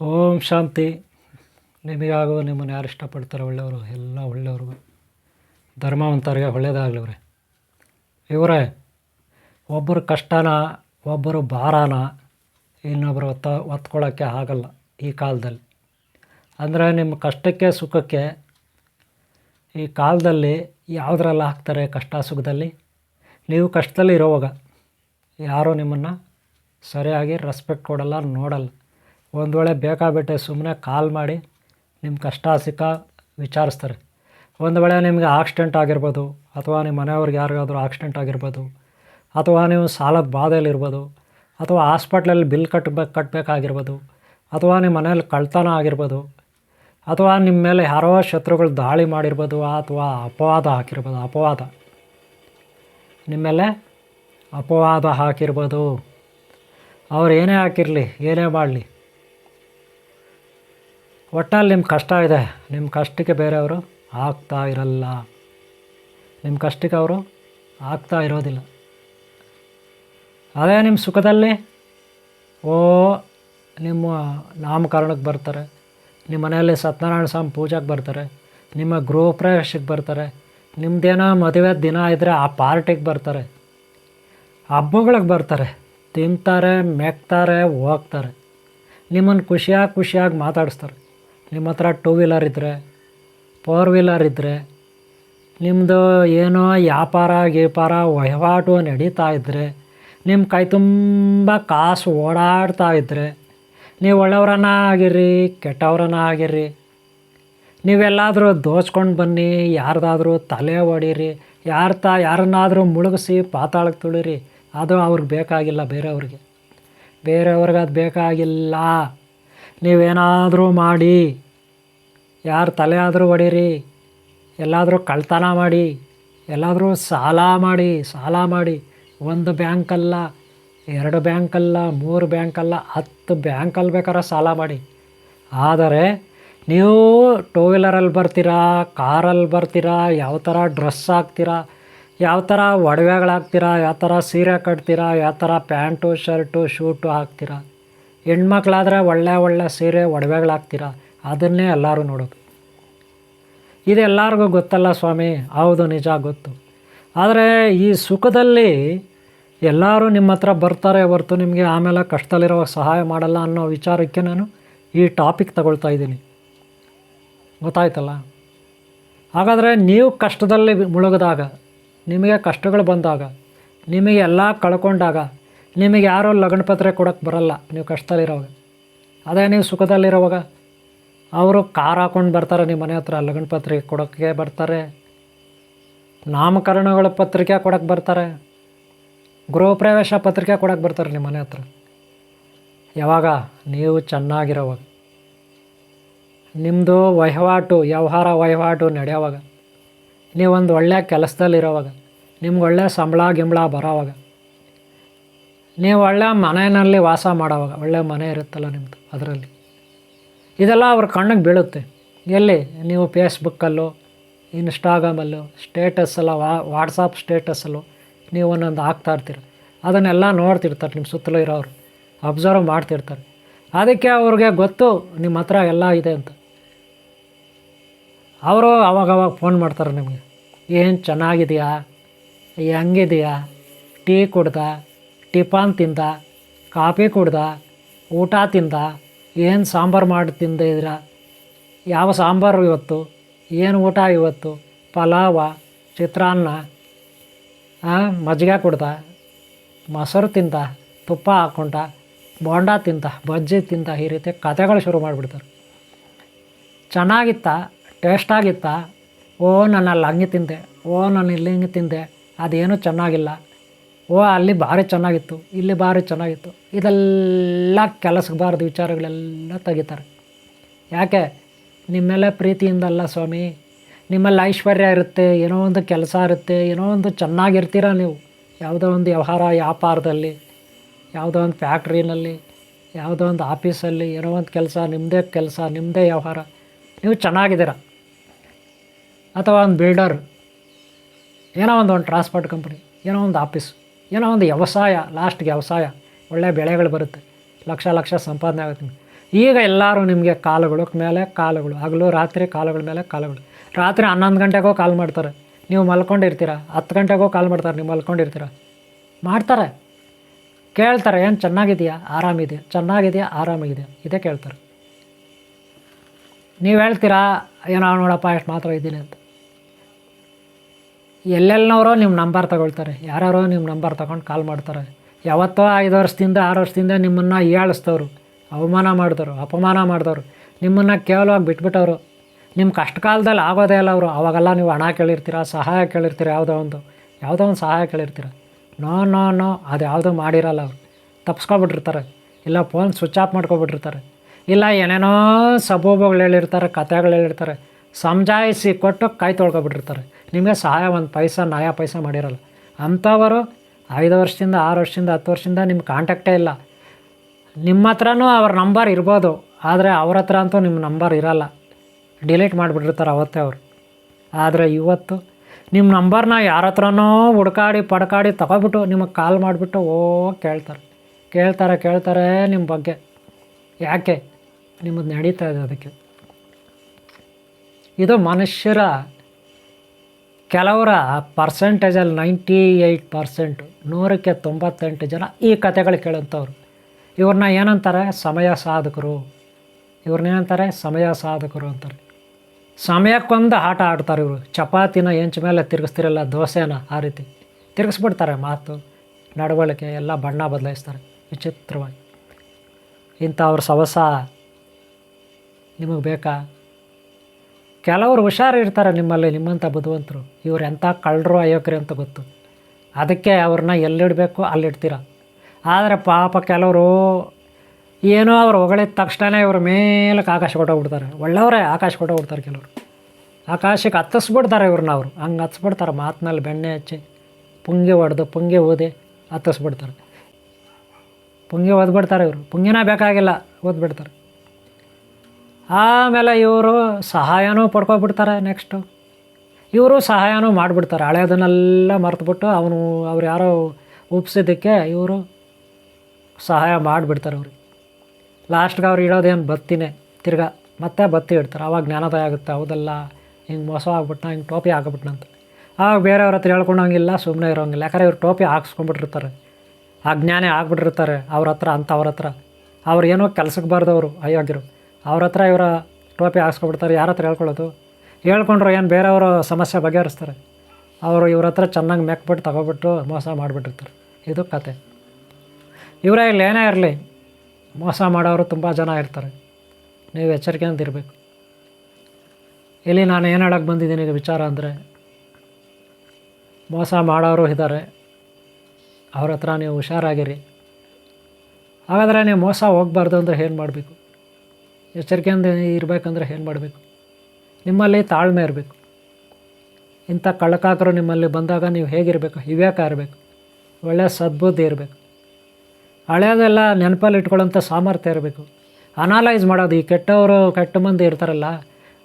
ಓಂ ಶಾಂತಿ. ನಿಮಗಾಗೋ ನಿಮ್ಮನ್ನು ಯಾರು ಇಷ್ಟಪಡ್ತಾರೆ ಒಳ್ಳೆಯವರು? ಎಲ್ಲ ಒಳ್ಳೆಯವ್ರಿಗೂ. ಧರ್ಮವಂತರಿಗೆ ಒಳ್ಳೆಯದಾಗಲಿವ್ರೆ ಇವರೇ, ಒಬ್ಬರು ಕಷ್ಟನ, ಒಬ್ಬರು ಭಾರನ ಇನ್ನೊಬ್ಬರು ಒತ್ತ, ಒತ್ಕೊಳ್ಳೋಕ್ಕೆ ಆಗಲ್ಲ ಈ ಕಾಲದಲ್ಲಿ. ಅಂದರೆ ನಿಮ್ಮ ಕಷ್ಟಕ್ಕೆ, ಸುಖಕ್ಕೆ ಈ ಕಾಲದಲ್ಲಿ ಯಾವುದ್ರಲ್ಲಿ ಹಾಕ್ತಾರೆ ಕಷ್ಟ, ಸುಖದಲ್ಲಿ? ನೀವು ಕಷ್ಟದಲ್ಲಿ ಇರೋವಾಗ ಯಾರೂ ನಿಮ್ಮನ್ನು ಸರಿಯಾಗಿ ರೆಸ್ಪೆಕ್ಟ್ ಕೊಡಲ್ಲ, ನೋಡಲ್ಲ. ಒಂದು ವೇಳೆ ಬೇಕಾಬಿಟ್ಟೆ ಸುಮ್ಮನೆ ಕಾಲ್ ಮಾಡಿ ನಿಮ್ಮ ಕಷ್ಟ ಸುಖ ವಿಚಾರಿಸ್ತಾರೆ. ಒಂದು ವೇಳೆ ನಿಮಗೆ ಆಕ್ಸಿಡೆಂಟ್ ಆಗಿರ್ಬೋದು, ಅಥವಾ ನಿಮ್ಮ ಮನೆಯವ್ರಿಗೆ ಯಾರಿಗಾದ್ರೂ ಆಕ್ಸಿಡೆಂಟ್ ಆಗಿರ್ಬೋದು, ಅಥವಾ ನೀವು ಸಾಲದ ಬಾಧೆಯಲ್ಲಿರ್ಬೋದು, ಅಥವಾ ಹಾಸ್ಪಿಟ್ಲಲ್ಲಿ ಬಿಲ್ ಕಟ್ಟಬೇಕು ಕಟ್ಟಬೇಕಾಗಿರ್ಬೋದು ಅಥವಾ ನಿಮ್ಮ ಮನೇಲಿ ಕಳ್ತನ ಆಗಿರ್ಬೋದು, ಅಥವಾ ನಿಮ್ಮ ಮೇಲೆ ಯಾರೋ ಶತ್ರುಗಳು ದಾಳಿ ಮಾಡಿರ್ಬೋದು, ಅಥವಾ ಅಪವಾದ ಹಾಕಿರ್ಬೋದು, ಅಪವಾದ. ನಿಮ್ಮ ಮೇಲೆ ಅಪವಾದ ಹಾಕಿರ್ಬೋದು. ಅವ್ರು ಏನೇ ಹಾಕಿರಲಿ, ಏನೇ ಮಾಡಲಿ ಒಟ್ಟಲ್ಲಿ ನಿಮ್ಮ ಕಷ್ಟ ಇದೆ. ನಿಮ್ಮ ಕಷ್ಟಕ್ಕೆ ಬೇರೆಯವರು ಆಗ್ತಾ ಇರಲ್ಲ. ನಿಮ್ಮ ಕಷ್ಟಕ್ಕೆ ಅವರು ಆಗ್ತಾ ಇರೋದಿಲ್ಲ. ಅದೇ ನಿಮ್ಮ ಸುಖದಲ್ಲಿ, ಓ, ನಿಮ್ಮ ನಾಮಕರಣಕ್ಕೆ ಬರ್ತಾರೆ. ನಿಮ್ಮ ಮನೆಯಲ್ಲಿ ಸತ್ಯನಾರಾಯಣ ಸ್ವಾಮಿ ಪೂಜೆಗೆ ಬರ್ತಾರೆ. ನಿಮ್ಮ ಗೃಹ ಪ್ರವೇಶಕ್ಕೆ ಬರ್ತಾರೆ. ನಿಮ್ಮದೇನೋ ಮದುವೆ ದಿನ ಇದ್ದರೆ ಆ ಪಾರ್ಟಿಗೆ ಬರ್ತಾರೆ. ಹಬ್ಬಗಳಿಗೆ ಬರ್ತಾರೆ. ತಿಂತಾರೆ, ಮೆಕ್ತಾರೆ, ಹೋಗ್ತಾರೆ. ನಿಮ್ಮನ್ನು ಖುಷಿಯಾಗಿ ಖುಷಿಯಾಗಿ ಮಾತಾಡಿಸ್ತಾರೆ. ನಿಮ್ಮ ಹತ್ರ ಟೂ ವೀಲರ್ ಇದ್ದರೆ ಫೋರ್ ವೀಲರ್ ಇದ್ದರೆ ನಿಮ್ಮದು ಏನೋ ವ್ಯಾಪಾರ, ಗೀಪಾರ, ವಹಿವಾಟು ನಡೀತಾ ಇದ್ದರೆ ನಿಮ್ಮ ಕೈ ತುಂಬ ಕಾಸು ಓಡಾಡ್ತಾ ಇದ್ದರೆ ನೀವು ಒಳ್ಳೆಯವ್ರನ್ನ ಆಗಿರ್ರಿ ಕೆಟ್ಟವ್ರನ್ನ ಆಗಿರ್ರಿ ನೀವೆಲ್ಲಾದರೂ ದೋಚ್ಕೊಂಡು ಬನ್ನಿ, ಯಾರ್ದಾದ್ರೂ ತಲೆ ಹೊಡೀರಿ ಯಾರ ತ, ಯಾರನ್ನಾದರೂ ಮುಳುಗಿಸಿ ಪಾತಾಳಕ್ಕೆ ತುಳಿರಿ. ಅದು ಅವ್ರಿಗೆ ಬೇಕಾಗಿಲ್ಲ, ಬೇರೆಯವ್ರಿಗೆ. ಬೇರೆಯವ್ರಿಗೆ ಅದು ಬೇಕಾಗಿಲ್ಲ. ನೀವೇನಾದರೂ ಮಾಡಿ, ಯಾರು ತಲೆ ಆದರೂ ಹೊಡೀರಿ ಎಲ್ಲಾದರೂ ಕಳ್ತನ ಮಾಡಿ, ಎಲ್ಲಾದರೂ ಸಾಲ ಮಾಡಿ ಸಾಲ ಮಾಡಿ, ಒಂದು ಬ್ಯಾಂಕಲ್ಲ, ಎರಡು ಬ್ಯಾಂಕಲ್ಲ, ಮೂರು ಬ್ಯಾಂಕಲ್ಲ, ಹತ್ತು ಬ್ಯಾಂಕಲ್ಲಿ ಬೇಕಾದ್ರೆ ಸಾಲ ಮಾಡಿ. ಆದರೆ ನೀವು ಟೂ ವೀಲರಲ್ಲಿ ಬರ್ತೀರಾ, ಕಾರಲ್ಲಿ ಬರ್ತೀರಾ, ಯಾವ ಥರ ಡ್ರೆಸ್ ಹಾಕ್ತೀರಾ, ಯಾವ ಥರ ಒಡವೆಗಳಾಗ್ತೀರಾ ಯಾವ ಥರ ಸೀರೆ ಕಟ್ತೀರಾ, ಯಾವ ಥರ ಪ್ಯಾಂಟು, ಶರ್ಟು, ಶೂಟು ಹಾಕ್ತೀರಾ ಹೆಣ್ಮಕ್ಳಾದರೆ ಒಳ್ಳೆ ಒಳ್ಳೆ ಸೀರೆ ಒಡವೆಗಳಾಗ್ತೀರಾ ಅದನ್ನೇ ಎಲ್ಲರೂ ನೋಡೋದು. ಇದೆಲ್ಲರಿಗೂ ಗೊತ್ತಲ್ಲ ಸ್ವಾಮಿ, ಹೌದು ನಿಜ ಗೊತ್ತು. ಆದರೆ ಈ ಸುಖದಲ್ಲಿ ಎಲ್ಲರೂ ನಿಮ್ಮ ಹತ್ರ ಬರ್ತಾರೆ ಹೊರ್ತು ನಿಮಗೆ ಆಮೇಲೆ ಕಷ್ಟದಲ್ಲಿರೋ ಸಹಾಯ ಮಾಡಲ್ಲ ಅನ್ನೋ ವಿಚಾರಕ್ಕೆ ನಾನು ಈ ಟಾಪಿಕ್ ತಗೊಳ್ತಾ ಇದ್ದೀನಿ. ಗೊತ್ತಾಯ್ತಲ್ಲ? ಹಾಗಾದರೆ ನೀವು ಕಷ್ಟದಲ್ಲಿ ಮುಳುಗಿದಾಗ, ನಿಮಗೆ ಕಷ್ಟಗಳು ಬಂದಾಗ, ನಿಮಗೆ ಎಲ್ಲ ಕಳ್ಕೊಂಡಾಗ ನಿಮಗೆ ಯಾರೋ ಲಗ್ನ ಪತ್ರ ಕೊಡೋಕ್ಕೆ ಬರಲ್ಲ. ನೀವು ಕಷ್ಟದಲ್ಲಿರೋವಾಗ. ಅದೇ ನೀವು ಸುಖದಲ್ಲಿರೋವಾಗ. ಅವರು ಕಾರ್ ಹಾಕೊಂಡು ಬರ್ತಾರೆ ನಿಮ್ಮ ಮನೆ ಹತ್ರ, ಲಗ್ನ ಪತ್ರಿಕೆ ಕೊಡೋಕ್ಕೆ ಬರ್ತಾರೆ. ನಾಮಕರಣಗಳ ಪತ್ರಿಕೆ ಕೊಡೋಕ್ಕೆ ಬರ್ತಾರೆ. ಗೃಹ ಪ್ರವೇಶ ಪತ್ರಿಕೆ ಕೊಡೋಕ್ಕೆ ಬರ್ತಾರೆ ನಿಮ್ಮ ಮನೆ ಹತ್ರ. ಯಾವಾಗ? ನೀವು ಚೆನ್ನಾಗಿರೋವಾಗ. ನಿಮ್ಮದು ವಹಿವಾಟು, ವ್ಯವಹಾರ ವಹಿವಾಟು ನಡೆಯೋವಾಗ. ನೀವೊಂದು ಒಳ್ಳೆಯ ಕೆಲಸದಲ್ಲಿರೋವಾಗ. ನಿಮ್ಗೆ ಒಳ್ಳೆಯ ಸಂಬಳ ಗಿಂಬಳ ಬರೋವಾಗ. ನೀವು ಒಳ್ಳೆ ಮನೆಯಲ್ಲಿ ವಾಸ ಮಾಡೋವಾಗ, ಒಳ್ಳೆ ಮನೆ ಇರುತ್ತಲ್ಲ ನಿಮ್ಮದು ಅದರಲ್ಲಿ. ಇದೆಲ್ಲ ಅವ್ರ ಕಣ್ಣಿಗೆ ಬೀಳುತ್ತೆ. ಎಲ್ಲಿ? ನೀವು ಫೇಸ್ಬುಕ್ಕಲ್ಲೋ ಇನ್ಸ್ಟಾಗ್ರಾಮಲ್ಲೋ ಸ್ಟೇಟಸ್ಸಲ್ಲ ವಾ ವಾಟ್ಸಪ್ ಸ್ಟೇಟಸ್ಸಲ್ಲೋ ನೀವು ಒಂದೊಂದು ಹಾಕ್ತಾ ಇರ್ತೀರ. ಅದನ್ನೆಲ್ಲ ನೋಡ್ತಿರ್ತಾರೆ ನಿಮ್ಮ ಸುತ್ತಲೂ ಇರೋರು. ಅಬ್ಸರ್ವ್ ಮಾಡ್ತಿರ್ತಾರೆ. ಅದಕ್ಕೆ ಅವ್ರಿಗೆ ಗೊತ್ತು, ನಿಮ್ಮ ಹತ್ರ ಎಲ್ಲ ಇದೆ ಅಂತ. ಅವರು ಅವಾಗವಾಗ ಫೋನ್ ಮಾಡ್ತಾರೆ ನಿಮಗೆ. ಏನು ಚೆನ್ನಾಗಿದೆಯಾ? ಹೆಂಗಿದೆಯಾ? ಟೀ ಕುಡ್ದ? ಟಿಫಾನ್ ತಿಂದ, ಕಾಫಿ ಕುಡ್ದ, ಊಟ ತಿಂದ, ಏನು ಸಾಂಬಾರು ಮಾಡಿ ತಿಂದಿದ್ರ ಯಾವ ಸಾಂಬಾರು ಇವತ್ತು? ಏನು ಊಟ ಇವತ್ತು? ಪಲಾವ, ಚಿತ್ರಾನ್ನ ಮಜ್ಜಿಗೆ ಕುಡ್ದ, ಮೊಸರು ತಿಂದ, ತುಪ್ಪ ಹಾಕ್ಕೊಂಡ ಬೋಂಡ ತಿಂದ, ಬಜ್ಜಿ ತಿಂದ, ಈ ರೀತಿ ಕಥೆಗಳು ಶುರು ಮಾಡಿಬಿಡ್ತಾರೆ. ಚೆನ್ನಾಗಿತ್ತ ಟೇಸ್ಟಾಗಿತ್ತ ಓ ನಾನು ಅಲ್ಲಿ ಹಂಗೆ ತಿಂದೆ. ಓ ನಾನು ಇಲ್ಲಿ ಹಿಂಗೆ ತಿಂದೆ. ಅದೇನು ಚೆನ್ನಾಗಿಲ್ಲ. ಓ, ಅಲ್ಲಿ ಭಾರಿ ಚೆನ್ನಾಗಿತ್ತು, ಇಲ್ಲಿ ಭಾರಿ ಚೆನ್ನಾಗಿತ್ತು. ಇದೆಲ್ಲ ಕೆಲಸಕ್ಕೆ ಬಾರದು ವಿಚಾರಗಳೆಲ್ಲ ತೆಗಿತಾರೆ. ಯಾಕೆ? ನಿಮ್ಮೆಲ್ಲ ಪ್ರೀತಿಯಿಂದಲ್ಲ ಸ್ವಾಮಿ. ನಿಮ್ಮಲ್ಲಿ ಐಶ್ವರ್ಯ ಇರುತ್ತೆ, ಏನೋ ಒಂದು ಕೆಲಸ ಇರುತ್ತೆ, ಏನೋ ಒಂದು ಚೆನ್ನಾಗಿರ್ತೀರ ನೀವು? ಯಾವುದೋ ಒಂದು ವ್ಯವಹಾರ ವ್ಯಾಪಾರದಲ್ಲಿ, ಯಾವುದೋ ಒಂದು ಫ್ಯಾಕ್ಟ್ರಿನಲ್ಲಿ, ಯಾವುದೋ ಒಂದು ಆಫೀಸಲ್ಲಿ, ಏನೋ ಒಂದು ಕೆಲಸ ನಿಮ್ಮದೇ ಕೆಲಸ ನಿಮ್ಮದೇ ವ್ಯವಹಾರ. ನೀವು ಚೆನ್ನಾಗಿದ್ದೀರ? ಅಥವಾ ಒಂದು ಬಿಲ್ಡರ್, ಏನೋ ಒಂದು ಒಂದು ಟ್ರಾನ್ಸ್ಪೋರ್ಟ್ ಕಂಪ್ನಿ, ಏನೋ ಒಂದು ಆಫೀಸ್. ಏನೋ ಒಂದು ವ್ಯವಸಾಯ ಲಾಸ್ಟ್ಗೆ ವ್ಯವಸಾಯ ಒಳ್ಳೆಯ ಬೆಳೆಗಳು ಬರುತ್ತೆ. ಲಕ್ಷ ಲಕ್ಷ ಸಂಪಾದನೆ ಆಗುತ್ತೆ. ಈಗ ಎಲ್ಲರೂ ನಿಮಗೆ ಕಾಲುಗಳ ಮೇಲೆ ಕಾಲುಗಳು, ಹಗಲು, ರಾತ್ರಿ ಕಾಲುಗಳ ಮೇಲೆ ಕಾಲುಗಳು. ರಾತ್ರಿ ಹನ್ನೊಂದು ಗಂಟೆಗೋ ಕಾಲ್ ಮಾಡ್ತಾರೆ. ನೀವು ಮಲ್ಕೊಂಡಿರ್ತೀರ? ಹತ್ತು ಗಂಟೆಗೋ ಕಾಲ್ ಮಾಡ್ತಾರೆ, ನೀವು ಮಲ್ಕೊಂಡಿರ್ತೀರ? ಮಾಡ್ತಾರೆ. ಕೇಳ್ತಾರೆ, ಏನು ಚೆನ್ನಾಗಿದೆಯಾ ಆರಾಮಿದೆಯಾ? ಚೆನ್ನಾಗಿದೆಯಾ? ಆರಾಮಾಗಿದೆಯಾ ಇದೇ ಕೇಳ್ತಾರೆ. ನೀವು ಹೇಳ್ತೀರಾ, ಏನೋ ನೋಡಪ್ಪ ಎಷ್ಟು ಮಾತ್ರ ಇದ್ದೀನಿ ಅಂತ. ಎಲ್ಲೆಲ್ಲನವರೋ ನಿಮ್ಮ ನಂಬರ್ ತಗೊಳ್ತಾರೆ. ಯಾರ್ಯಾರೋ ನಿಮ್ಮ ನಂಬರ್ ತಗೊಂಡು ಕಾಲ್ ಮಾಡ್ತಾರೆ. ಯಾವತ್ತೋ ಐದು ವರ್ಷದಿಂದ, ಆರು ವರ್ಷದಿಂದ ನಿಮ್ಮನ್ನು ಹೇಳಿಸ್ತವ್ರು ಅವಮಾನ ಮಾಡಿದವರು, ಅಪಮಾನ ಮಾಡಿದವರು. ನಿಮ್ಮನ್ನು ಕೇವಲವಾಗಿ ಬಿಟ್ಬಿಟ್ಟವರು. ನಿಮ್ಮ ಕಷ್ಟ ಕಾಲದಲ್ಲಿ ಆಗೋದೇ ಇಲ್ಲ ಅವರು. ಅವಾಗೆಲ್ಲ ನೀವು ಹಣ ಕೇಳಿರ್ತೀರ, ಸಹಾಯ ಕೇಳಿರ್ತೀರ, ಯಾವುದೋ ಒಂದು ಯಾವುದೋ ಒಂದು ಸಹಾಯ ಕೇಳಿರ್ತೀರ. ನೋ ನೋ ನೋ, ಅದು ಯಾವುದೋ ಮಾಡಿರಲ್ಲ ಅವರು. ತಪ್ಸ್ಕೊಬಿಟ್ಟಿರ್ತಾರೆ. ಇಲ್ಲ ಫೋನ್ ಸ್ವಿಚ್ ಆಫ್ ಮಾಡ್ಕೊಬಿಟ್ಟಿರ್ತಾರೆ. ಇಲ್ಲ ಏನೇನೋ ಸಬೋಬಗಳು ಹೇಳಿರ್ತಾರೆ, ಕಥೆಗಳು ಹೇಳಿರ್ತಾರೆ. ಸಮಜಾಯಿಸಿ ಕೊಟ್ಟು ಕೈ ತೊಳ್ಕೊಬಿಟ್ಟಿರ್ತಾರೆ. ನಿಮಗೆ ಸಹಾಯ, ಒಂದು ಪೈಸಾ, ನಯಾ ಪೈಸಾ ಮಾಡಿರಲ್ಲ. ಅಂಥವರು ಐದು ವರ್ಷದಿಂದ, ಆರು ವರ್ಷದಿಂದ, ಹತ್ತು ವರ್ಷದಿಂದ ನಿಮ್ಮ ಕಾಂಟ್ಯಾಕ್ಟೇ ಇಲ್ಲ. ನಿಮ್ಮ ಹತ್ರನೂ ಅವ್ರ ನಂಬರ್ ಇರ್ಬೋದು, ಆದರೆ ಅವ್ರ ಹತ್ರ ಅಂತೂ ನಿಮ್ಮ ನಂಬರ್ ಇರಲ್ಲ. ಡಿಲೀಟ್ ಮಾಡಿಬಿಟ್ಟಿರ್ತಾರೆ ಅವತ್ತೇ ಅವರು. ಆದರೆ ಇವತ್ತು ನಿಮ್ಮ ನಂಬರ್ನ ಯಾರ ಹತ್ರನೋ ಹುಡ್ಕಾಡಿ, ಪಡ್ಕಾಡಿ ತಗೊಬಿಟ್ಟು ನಿಮಗೆ ಕಾಲ್ ಮಾಡಿಬಿಟ್ಟು, ಓ, ಕೇಳ್ತಾರೆ. ಕೇಳ್ತಾರೆ ಕೇಳ್ತಾರೆ ನಿಮ್ಮ ಬಗ್ಗೆ. ಯಾಕೆ? ನಿಮ್ಮದು ನಡೀತಾ ಇದೆ ಅದಕ್ಕೆ. ಇದು ಮನುಷ್ಯರ ಕೆಲವರ ಪರ್ಸೆಂಟೇಜಲ್ಲಿ ನೈಂಟಿ ಏಯ್ಟ್ ಪರ್ಸೆಂಟು ನೂರಕ್ಕೆ ತೊಂಬತ್ತೆಂಟು ಜನ ಈ ಕಥೆಗಳು ಕೇಳುವಂಥವ್ರು. ಇವ್ರನ್ನ ಏನಂತಾರೆ? ಸಮಯ ಸಾಧಕರು. ಇವ್ರನ್ನೇನಂತಾರೆ ಸಮಯ ಸಾಧಕರು ಅಂತಾರೆ. ಸಮಯಕ್ಕೊಂದು ಆಟ ಆಡ್ತಾರೆ ಇವರು. ಚಪಾತಿನ ಹೆಂಚ ಮೇಲೆ ತಿರುಗಿಸ್ತಿರಲ್ಲ, ದೋಸೆನ ಆ ರೀತಿ. ತಿರುಗಿಸ್ಬಿಡ್ತಾರೆ ಮಾತು, ನಡವಳಿಕೆ ಎಲ್ಲ ಬಣ್ಣ ಬದಲಾಯಿಸ್ತಾರೆ, ವಿಚಿತ್ರವಾಗಿ. ಇಂಥವ್ರ ಸವಸ ನಿಮಗೆ ಬೇಕಾ? ಕೆಲವರು ಹುಷಾರು ಇರ್ತಾರೆ ನಿಮ್ಮಲ್ಲಿ ನಿಮ್ಮಂಥ ಬುದ್ಧಿವಂತರು. ಇವ್ರು ಎಂಥ ಕಳ್ಳರು ಅಯೋಗ್ರಿ ಅಂತ ಗೊತ್ತು. ಅದಕ್ಕೆ ಅವ್ರನ್ನ ಎಲ್ಲಿಡಬೇಕು ಅಲ್ಲಿಡ್ತೀರ. ಆದರೆ ಪಾಪ ಕೆಲವರು ಏನೋ ಅವ್ರು ಹೊಗಳಿದ ತಕ್ಷಣ ಇವ್ರ ಮೇಲಕ್ಕೆ ಆಕಾಶ ಕೊಟ್ಟೋಗ್ಬಿಡ್ತಾರೆ ಒಳ್ಳೆಯವರೇ ಆಕಾಶ ಕೊಟ್ಟೋಗ್ಬಿಡ್ತಾರೆ ಕೆಲವರು. ಆಕಾಶಕ್ಕೆ ಹತ್ತಿಸ್ಬಿಡ್ತಾರೆ ಇವ್ರನ್ನ ಅವರು. ಹಂಗೆ ಹತ್ತಿಸ್ಬಿಡ್ತಾರೆ. ಮಾತಿನಲ್ಲಿ ಬೆಣ್ಣೆ ಹಚ್ಚಿ ಪುಂಗೆ ಹೊಡೆದು ಪುಂಗೆ ಓದಿ ಹತ್ತಿಸ್ಬಿಡ್ತಾರೆ. ಪುಂಗೆ ಓದ್ಬಿಡ್ತಾರೆ ಇವರು. ಪುಂಗೆನ ಬೇಕಾಗಿಲ್ಲ, ಓದ್ಬಿಡ್ತಾರೆ. ಆಮೇಲೆ ಇವರು ಸಹಾಯನೂ ಪಡ್ಕೊಬಿಡ್ತಾರೆ ನೆಕ್ಸ್ಟು ಇವರು ಸಹಾಯನೂ ಮಾಡಿಬಿಡ್ತಾರೆ. ಹಳೆಯದನ್ನೆಲ್ಲ ಮರೆತುಬಿಟ್ಟು ಅವನು, ಅವ್ರು ಯಾರೋ ಉಪ್ಸಿದ್ದಕ್ಕೆ ಇವರು ಸಹಾಯ ಮಾಡಿಬಿಡ್ತಾರೆ ಅವ್ರಿಗೆ. ಲಾಸ್ಟ್ಗೆ ಅವ್ರು ಇಡೋದೇನು ಬತ್ತಿನೇ. ತಿರ್ಗಾ ಮತ್ತೆ ಬತ್ತಿ ಇಡ್ತಾರೆ. ಆವಾಗ ಜ್ಞಾನೋದಯ ಆಗುತ್ತೆ. ಹೌದಲ್ಲ? ಹಿಂಗೆ ಮೋಸ ಆಗ್ಬಿಟ್ನ, ಹಿಂಗೆ ಟೋಪಿ ಹಾಕ್ಬಿಟ್ನಂತ ಆವಾಗ ಬೇರೆಯವ್ರ ಹತ್ರ ಹೇಳ್ಕೊಂಡಂಗಿಲ್ಲ ಸುಮ್ಮನೆ ಇರೋಂಗಿಲ್ಲ. ಯಾಕಂದರೆ ಇವ್ರು ಟೋಪಿ ಹಾಕ್ಸ್ಕೊಂಡ್ಬಿಟ್ಟಿರ್ತಾರೆ. ಅಜ್ಞಾನೇ ಆಗ್ಬಿಟ್ಟಿರ್ತಾರೆ ಅವ್ರ ಹತ್ರ, ಅಂಥವ್ರ ಹತ್ರ. ಅವ್ರು ಏನೋ ಕೆಲಸಕ್ಕೆ ಬಾರ್ದವರು ಅಯೋಗ್ಯರು ಅವ್ರ ಹತ್ರ ಇವರ ಟೋಪಿ ಹಾಕ್ಸ್ಕೊಬಿಡ್ತಾರೆ, ಯಾರ ಹತ್ರ ಹೇಳ್ಕೊಳ್ಳೋದು? ಹೇಳ್ಕೊಂಡ್ರು ಏನು ಬೇರೆಯವರು ಸಮಸ್ಯೆ ಬಗೆಹರಿಸ್ತಾರೆ. ಅವರು ಇವ್ರ ಹತ್ರ ಚೆನ್ನಾಗಿ ಮೆಕ್ಬಿಟ್ಟು ತಗೊಬಿಟ್ಟು ಮೋಸ ಮಾಡಿಬಿಟ್ಟಿರ್ತಾರೆ. ಇದು ಕತೆ. ಇವರೇ ಇಲ್ಲಿ ಏನೇ ಇರಲಿ, ಮೋಸ ಮಾಡೋರು ತುಂಬ ಜನ ಇರ್ತಾರೆ. ನೀವು ಎಚ್ಚರಿಕೆಯಿಂದ ಇರಬೇಕು. ಇಲ್ಲಿ ನಾನು ಏನು ಹೇಳಕ್ಕೆ ಬಂದಿದ್ದೀನಿ ಈಗ ವಿಚಾರ ಅಂದರೆ, ಮೋಸ ಮಾಡೋರು ಇದ್ದಾರೆ. ಅವ್ರ ಹತ್ರ ನೀವು ಹುಷಾರಾಗಿರಿ. ಹಾಗಾದರೆ ನೀವು ಮೋಸ ಹೋಗಬಾರ್ದು ಅಂದರೆ ಏನು ಮಾಡಬೇಕು? ಎಚ್ಚರಿಕೆಯಿಂದ ಇರಬೇಕಂದ್ರೆ ಏನು ಮಾಡಬೇಕು? ನಿಮ್ಮಲ್ಲಿ ತಾಳ್ಮೆ ಇರಬೇಕು. ಇಂಥ ಕಳ್ಳಕಾಕರು ನಿಮ್ಮಲ್ಲಿ ಬಂದಾಗ ನೀವು ಹೇಗಿರಬೇಕು? ವಿವೇಕ ಇರಬೇಕು. ಒಳ್ಳೆಯ ಸದ್ಬುದ್ಧಿ ಇರಬೇಕು. ಹಳೆಯದೆಲ್ಲ ನೆನಪಲ್ಲಿ ಇಟ್ಕೊಳ್ಳೋಂಥ ಸಾಮರ್ಥ್ಯ ಇರಬೇಕು. ಅನಾಲೈಸ್ ಮಾಡೋದು. ಈ ಕೆಟ್ಟವರು ಕೆಟ್ಟ ಮಂದಿ ಇರ್ತಾರಲ್ಲ,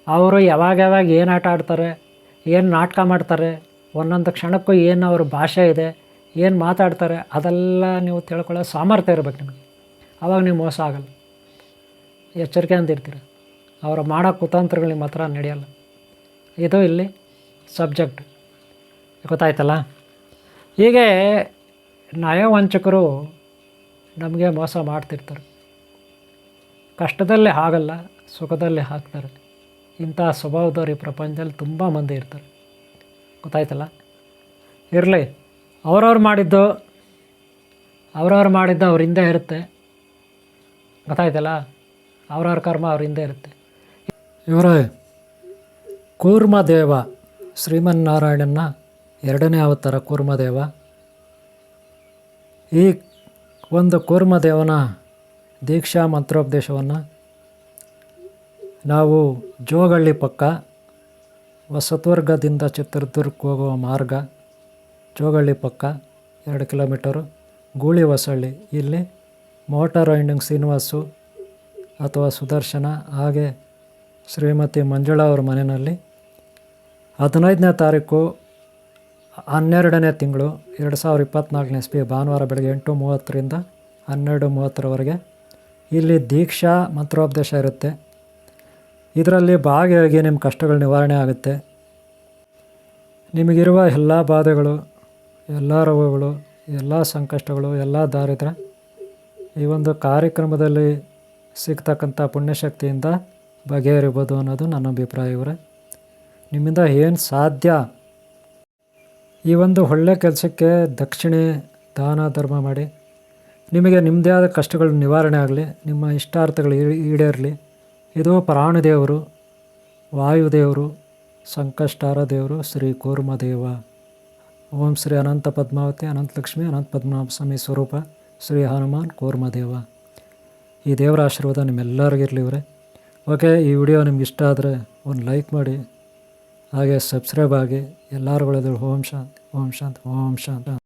ಅವರು ಯಾವಾಗ ಯಾವಾಗ ಏನು ಆಟ ಆಡ್ತಾರೆ, ಏನು ನಾಟಕ ಮಾಡ್ತಾರೆ, ಒಂದೊಂದು ಕ್ಷಣಕ್ಕೂ ಏನು ಅವ್ರ ಭಾಷೆ ಇದೆ, ಏನು ಮಾತಾಡ್ತಾರೆ, ಅದೆಲ್ಲ ನೀವು ತಿಳ್ಕೊಳ್ಳೋ ಸಾಮರ್ಥ್ಯ ಇರಬೇಕು ನಿಮಗೆ. ಅವಾಗ ನೀವು ಮೋಸ ಆಗಲ್ಲ. ಎಚ್ಚರಿಕೆಯಿಂದ ಇರ್ತೀರ? ಅವರ ಮಾಡೋ ಕುತಂತ್ರಗಳಿಗೆ ಮಾತ್ರ ನಡೆಯಲ್ಲ. ಇದು ಇಲ್ಲಿ ಸಬ್ಜೆಕ್ಟ್. ಗೊತ್ತಾಯ್ತಲ್ಲ? ಹೀಗೆ ನಯವಂಚಕರು ನಮಗೆ ಮೋಸ ಮಾಡ್ತಿರ್ತಾರೆ. ಕಷ್ಟದಲ್ಲಿ ಆಗಲ್ಲ ಸುಖದಲ್ಲಿ ಹಾಕ್ತಾರೆ. ಇಂಥ ಸ್ವಭಾವದವ್ರು ಈ ಪ್ರಪಂಚದಲ್ಲಿ ತುಂಬ ಮಂದಿ ಇರ್ತಾರೆ. ಗೊತ್ತಾಯ್ತಲ್ಲ? ಇರಲಿ, ಅವ್ರವ್ರು ಮಾಡಿದ್ದು ಅವ್ರವ್ರು ಮಾಡಿದ್ದು ಅವ್ರ ಹಿಂದೆ ಇರುತ್ತೆ. ಗೊತ್ತಾಯ್ತಲ್ಲ? ಅವ್ರವ್ರ ಕರ್ಮ ಅವ್ರ ಹಿಂದೆ ಇರುತ್ತೆ. ಇವರ ಕೂರ್ಮದೇವ ಶ್ರೀಮನ್ನಾರಾಯಣನ ಎರಡನೇ ಅವತಾರ ಕೂರ್ಮದೇವ ಈ ಒಂದು ಕೂರ್ಮದೇವನ ದೀಕ್ಷಾ ಮಂತ್ರೋಪದೇಶವನ್ನು ನಾವು ಜೋಗಳ್ಳಿ ಪಕ್ಕ ಹೊಸತ್ವರ್ಗದಿಂದ ಚಿತ್ರದುರ್ಗಕ್ಕೆ ಹೋಗುವ ಮಾರ್ಗ ಜೋಗಳ್ಳಿ ಪಕ್ಕ ಎರಡು ಕಿಲೋಮೀಟರು. ಗೂಳಿ ಹೊಸಳ್ಳಿ. ಇಲ್ಲಿ ಮೋಟಾರ್ ರೈಡಿಂಗ್ ಶ್ರೀನಿವಾಸು ಅಥವಾ ಸುದರ್ಶನ, ಹಾಗೆ ಶ್ರೀಮತಿ ಮಂಜುಳಾ ಅವ್ರ ಮನೆಯಲ್ಲಿ. ಹದಿನೈದನೇ ತಾರೀಕು ಹನ್ನೆರಡನೇ ತಿಂಗಳು ಎರಡು ಸಾವಿರ ಇಪ್ಪತ್ತ್ನಾಲ್ಕನೇ ಇಸ್ವಿ ಭಾನುವಾರ ಬೆಳಗ್ಗೆ ಎಂಟು ಮೂವತ್ತರಿಂದ ಹನ್ನೆರಡು ಮೂವತ್ತರವರೆಗೆ ಇಲ್ಲಿ ದೀಕ್ಷಾ ಮಂತ್ರೋಪದೇಶ ಇರುತ್ತೆ. ಇದರಲ್ಲಿ ಭಾಗಿಯಾಗಿ ನಿಮ್ಮ ಕಷ್ಟಗಳು ನಿವಾರಣೆ ಆಗುತ್ತೆ. ನಿಮಗಿರುವ ಎಲ್ಲ ಬಾಧೆಗಳು, ಎಲ್ಲ ರೋಗಗಳು, ಎಲ್ಲ ಸಂಕಷ್ಟಗಳು, ಎಲ್ಲ ದಾರಿದ್ರೆ ಈ ಒಂದು ಕಾರ್ಯಕ್ರಮದಲ್ಲಿ ಸಿಗ್ತಕ್ಕಂಥ ಪುಣ್ಯಶಕ್ತಿಯಿಂದ ಬಗೆಹರಿಬೋದು ಅನ್ನೋದು ನನ್ನ ಅಭಿಪ್ರಾಯ ಇವರೇ. ನಿಮ್ಮಿಂದ ಏನು ಸಾಧ್ಯ? ಈ ಒಂದು ಒಳ್ಳೆಯ ಕೆಲಸಕ್ಕೆ ದಕ್ಷಿಣೆ, ದಾನ, ಧರ್ಮ ಮಾಡಿ. ನಿಮಗೆ ನಿಮ್ಮದೇ ಆದ ಕಷ್ಟಗಳು ನಿವಾರಣೆ ಆಗಲಿ, ನಿಮ್ಮ ಇಷ್ಟಾರ್ಥಗಳು ಈಡೇ- ಈಡೇರಲಿ. ಇದು ಪ್ರಾಣದೇವರು ವಾಯುದೇವರು ಸಂಕಷ್ಟಾರ ದೇವರು ಶ್ರೀ ಕೂರ್ಮದೇವ. ಓಂ ಶ್ರೀ ಅನಂತ ಪದ್ಮಾವತಿ, ಅನಂತ ಲಕ್ಷ್ಮಿ, ಅನಂತ ಪದ್ಮನಾಭ ಸ್ವಾಮಿ ಸ್ವರೂಪ ಶ್ರೀ ಹನುಮಾನ್ ಕೂರ್ಮದೇವ. ಈ ದೇವರ ಆಶೀರ್ವಾದ ನಿಮ್ಮೆಲ್ಲರಿಗಿರಲಿ ಇವರೇ. ಓಕೆ, ಈ ವಿಡಿಯೋ ನಿಮ್ಗೆ ಇಷ್ಟ ಆದರೆ ಒಂದು ಲೈಕ್ ಮಾಡಿ, ಹಾಗೆ ಸಬ್ಸ್ಕ್ರೈಬ್ ಆಗಿ ಎಲ್ಲರೂ ಒಳ್ಳೆಯದು. ಓಂ ಶಾಂತಿ ಓಂ ಶಾಂತಿ ಓಂ ಶಾಂತಿ.